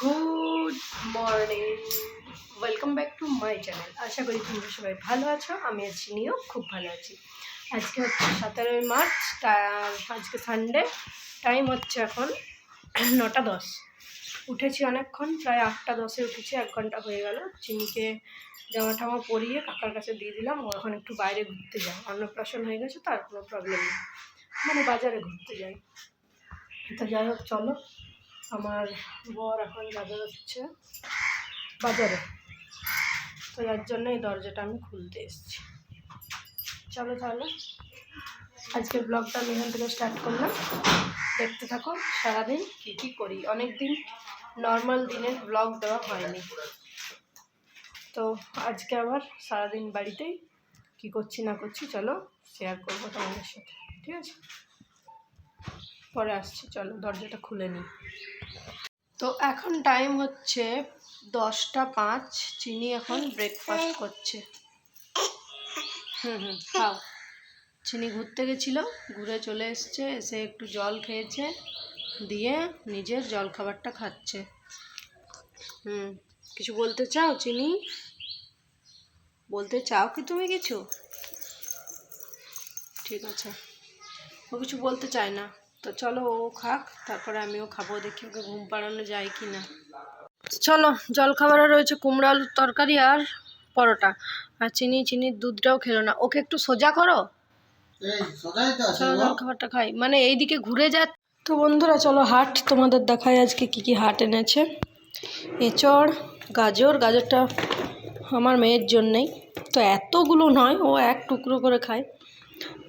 Good morning welcome back to my channel আশা করি তোমরা সবাই ভালো আছো, আমি আছি নিয়েও খুব ভালো আছি। আজকে হচ্ছে সতেরোই মার্চ আজকে সানডে টাইম হচ্ছে এখন নটা দশ। উঠেছি অনেকক্ষণ, প্রায় আটটা দশে উঠেছি, এক ঘণ্টা হয়ে গেল। চিনিকে জামা ঠামা পরিয়ে কাকার কাছে দিয়ে দিলাম, ও এখন একটু বাইরে ঘুরতে যায়। অন্নপ্রাশন হয়ে গেছে, তার কোনো প্রবলেম নেই। মানে বাজারে ঘুরতে যাই। তো যাই হোক, চলো। আমার বর এখন যাবে হচ্ছে। বাজারে। তো যার জন্য এই দরজাটা আমি খুলতে এসেছি। চলো তাহলে। আজকে ব্লগটা আমি এখান থেকে স্টার্ট করলাম। দেখতে থাকো, সারাদিন কী কী করি। অনেক দিন নর্মাল দিনের ব্লগ দেওয়া হয়নি। তো আজকে আবার সারাদিন বাড়িতেই কী করছি না করছি, চলো শেয়ার করব তোমাদের সাথে। ঠিক আছে? পরে আসছি, চলো দরজাটা খুলে নিই। তো এখন টাইম হচ্ছে দশটা পাঁচ, চিনি এখন ব্রেকফাস্ট করছে। হুম হুম, খাও। চিনি ঘুরতে গেছিল, ঘুরে চলে এসছে, এসে একটু জল খেয়েছে, দিয়ে নিজের জল খাবারটা খাচ্ছে। হুম, কিছু বলতে চাও চিনি? বলতে চাও কি তুমি কিছু? ঠিক আছে। ও কিছু বলতে চায় না। তো চলো ও খাক তারপরে আমিও খাব দেখি ওকে ঘুম পাড়ানো যায় কি না চলো জলখাবারে রয়েছে কুমড়ো আলুর তরকারি আর পরোটা। আর চিনি চিনির দুধটাও খেলো না। ওকে একটু সোজা করো? চলো জলখাবারটা খাই। মানে এইদিকে ঘুরে যা। তো বন্ধুরা চলো হাট। তোমাদের দেখায় আজকে কি কি হাট এনেছে। এঁচড় গাজর গাজরটা আমার মেয়ের জন্যেই। তো এতগুলো নয় ও এক টুকরো করে খায়।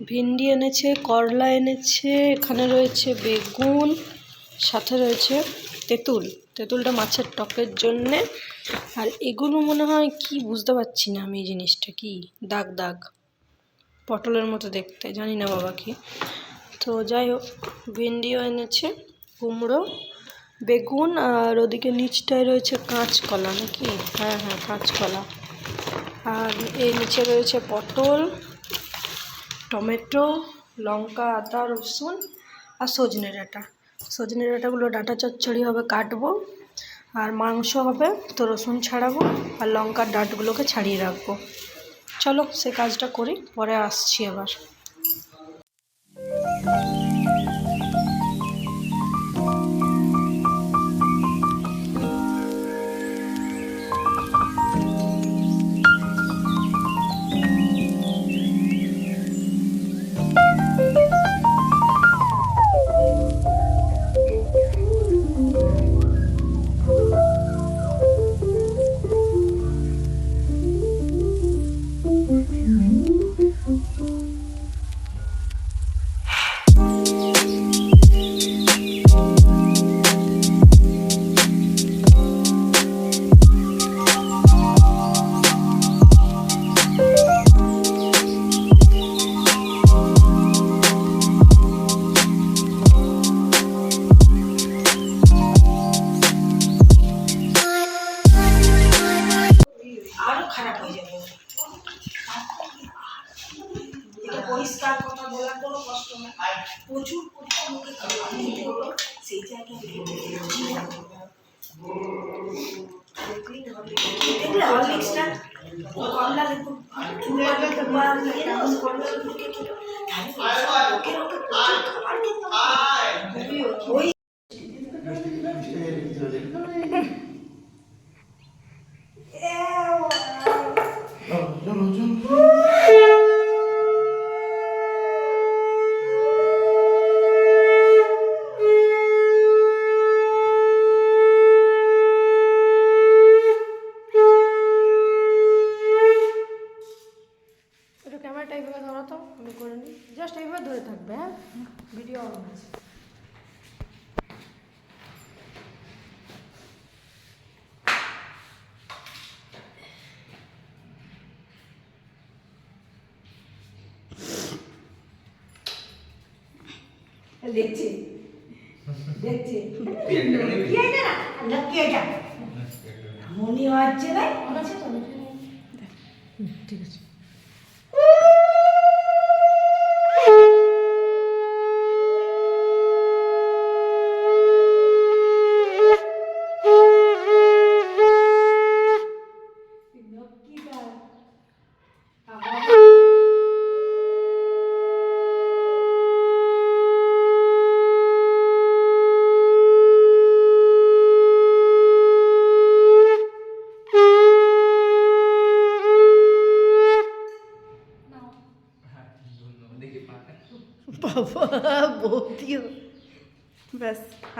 ভিন্ডি এনেছে, করলা এনেছে, এখানে রয়েছে বেগুন, সাথে রয়েছে তেঁতুল। তেঁতুলটা মাছের টকের জন্যে। আর এগুলো মনে হয় কি বুঝতে পারছি না আমি এই জিনিসটা, কি? দাগ দাগ। পটলের মতো দেখতে, জানি না বাবা কি। তো যাই হোক, ভিন্ডিও এনেছে, কুমড়ো, বেগুন, আর ওদিকে নিচটায় রয়েছে কাঁচকলা, নাকি? হ্যাঁ হ্যাঁ কাঁচকলা। আর এই নিচে রয়েছে পটল। টমেটো, লঙ্কা, আদা, রসুন আর সজনে ডাঁটা। সজনে ডাঁটাগুলো ডাঁটা চচ্চড়ি হবে কাটবো আর মাংস হবে তো রসুন ছাড়াবো আর লঙ্কার ডাঁটগুলোকে ছাড়িয়ে রাখব। চলো সে কাজটা করি, পরে আসছি আবার। পরিষ্কার কথা বলার কোনো কষ্ট না প্রচুর পরিষ্কার মুখে খাবার খেতে হলো সেই জায়গায় দেখলে হরলিক্সটা কমলা লেবু চুলে বা ইয়ে না, কমলা লেবু খেতে হলো। তাহলে লোকের ওকে প্রচুর খাবার খেতে হবে। ওই চলো, চলো, চলো। একটু ক্যামেরাটা এইভাবে ধরো তো আমি করে নিই জাস্ট এইভাবে ধরে থাকবে হ্যাঁ? ভিডিও অন আছে দেখছি। দেখছি। লক্ষ্মী যা মনে হচ্ছে ভাই। অন আছে তো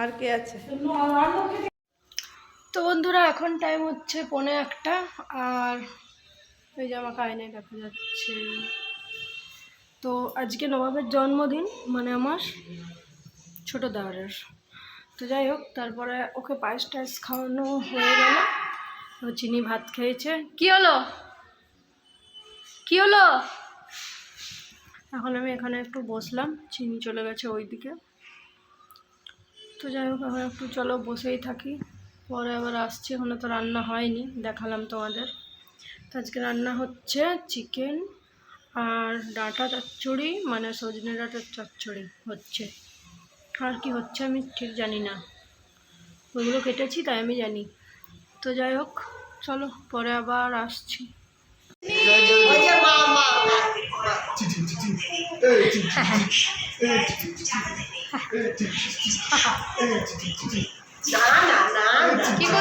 আর কে আছে? তো বন্ধুরা, এখন টাইম হচ্ছে পৌনে একটা, আর এই যে আমাকে আয়নায় দেখা যাচ্ছে। তো আজকে নবাবের জন্মদিন মানে আমার ছোটো দাওয়ারের তো যাই হোক, তারপরে ওকে পায়েস টায়েস খাওয়ানো হয়ে গেল। ও চিনি ভাত খেয়েছে। কি হলো? কি হলো? এখন আমি এখানে একটু বসলাম, চিনি চলে গেছে ওইদিকে। তো যাই হোক এখন একটু চলো বসেই থাকি। পরে আবার আসছি এখনও তো রান্না হয়নি দেখালাম তোমাদের। তো আজকে রান্না হচ্ছে চিকেন আর ডাঁটা চচ্চড়ি মানে সজনে ডাঁটার চচ্চড়ি হচ্ছে। আর কি হচ্ছে আমি ঠিক জানি না। ওইগুলো কেটেছি তাই আমি জানি। তো যাই হোক চলো পরে আবার আসছি। 나나 나. 이거 줘.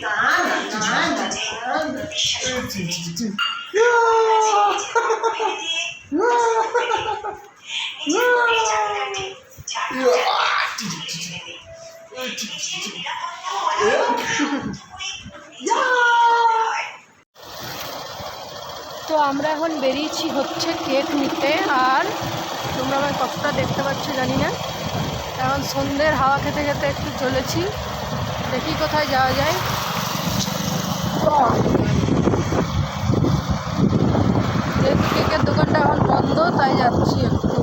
나나 나. 으아! আমরা এখন বেরিয়েছি হচ্ছে কেক নিতে, আর তোমরা আমার কতটা দেখতে পাচ্ছ, জানি না। এখন সন্ধ্যের হাওয়া খেতে খেতে একটু চলেছি। দেখি কোথায় যাওয়া যায়। যেহেতু কেকের দোকানটা এখন বন্ধ, তাই যাচ্ছি একটু।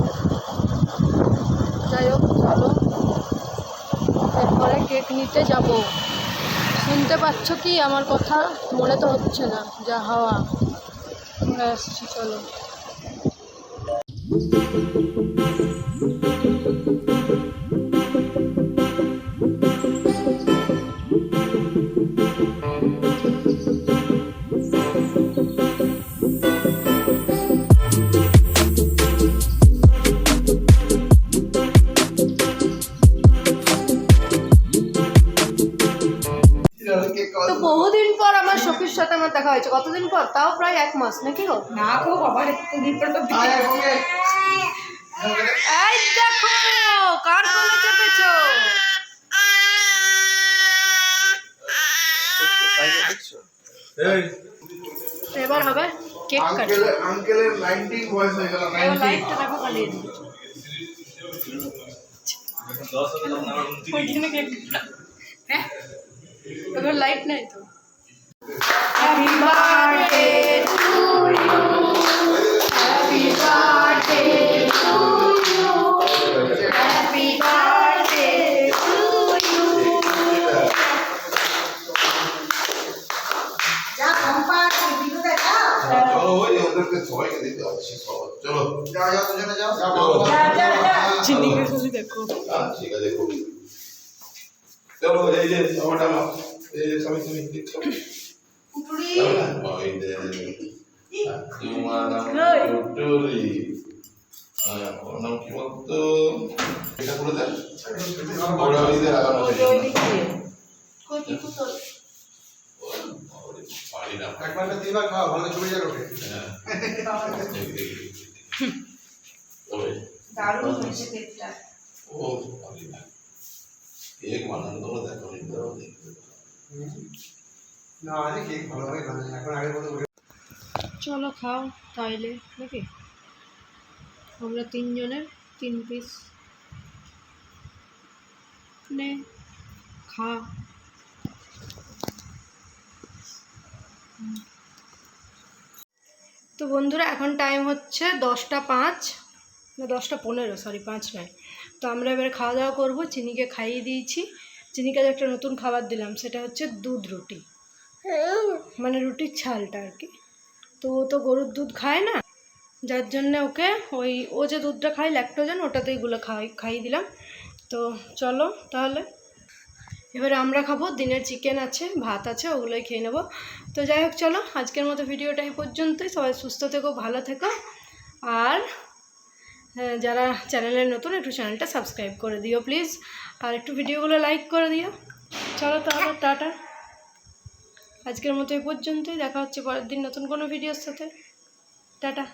যাই হোক, চলো। এরপরে কেক নিতে যাব। শুনতে পাচ্ছ কি? আমার কথা? মনে তো হচ্ছে না, যা হাওয়া। আমরা আসছি চলো। তো বহুদিন পর আমার সখীর সাথে আমার দেখা হয়েছে। কতদিন পর? তাও প্রায় এক মাস নাকি গো? না গো বাবা পর তো এই দেখো কার কোলে চেপেছো? এবার হবে কেক কাট। আঙ্কেলের হয়ে গেল লাইটটা দেখো কেক হ্যাঁ? এবার লাইট নাই তো। Happy birthday to you happy birthday to you happy birthday to you যা কম্পা ভিডিও দেখা চলো ওই ওদেরকে সবাইকে দিতে হচ্ছে চলো। যাও যাও দুজনে যাও। যাও যা, যা, যা। শুধু দেখো। হ্যাঁ ঠিক আছে খুব চলো এই যে আমার এই যে সবাই তুমি দেখছ তোমার টুটুরি হ্যাঁ, ওর নাম কি বলতো এটা করে দেন ওরা ওই লাগানো একবার খাওয়া ভালো ছবি যাবে হ্যাঁ ওই, দারুণ হয়েছে ও বানানো তোমরা দেখো দেখতে না আরে কেক ভালোভাবে এখন আগের মতো চলো খাও তাইলে নাকি? আমরা তিনজনের তিন পিস নে খা। তো বন্ধুরা এখন টাইম হচ্ছে দশটা পাঁচ না দশটা পনেরো সরি পাঁচ নয়। তো আমরা এবার খাওয়া দাওয়া করব। চিনিকে খাইয়ে দিয়েছি। চিনিকে একটা নতুন খাবার দিলাম, সেটা হচ্ছে দুধ রুটি। মানে রুটির ছালটা আর কি। তো ও তো গরুর দুধ খায় না, যার জন্যে ওকে ওই, ও যে দুধটা খায় ল্যাক্টোজেন ওটাতে এগুলো খাই, খাইয়ে দিলাম। তো চলো তাহলে। এবারে আমরা খাব, দিনের চিকেন আছে, ভাত আছে, ওগুলোই খেয়ে নেব। তো যাই হোক, চলো আজকের মতো ভিডিওটা এই পর্যন্তই। সবাই সুস্থ থেকো, ভালো থেকো। আর যারা চ্যানেলে নতুন একটু চ্যানেলটা সাবস্ক্রাইব করে দিও প্লিজ আর একটু ভিডিওগুলো লাইক করে দিও। চলো তাহলে টাটা। আজকের মতো এই পর্যন্তই। দেখা হচ্ছে পরের দিন নতুন কোনো ভিডিওর সাথে। টাটা।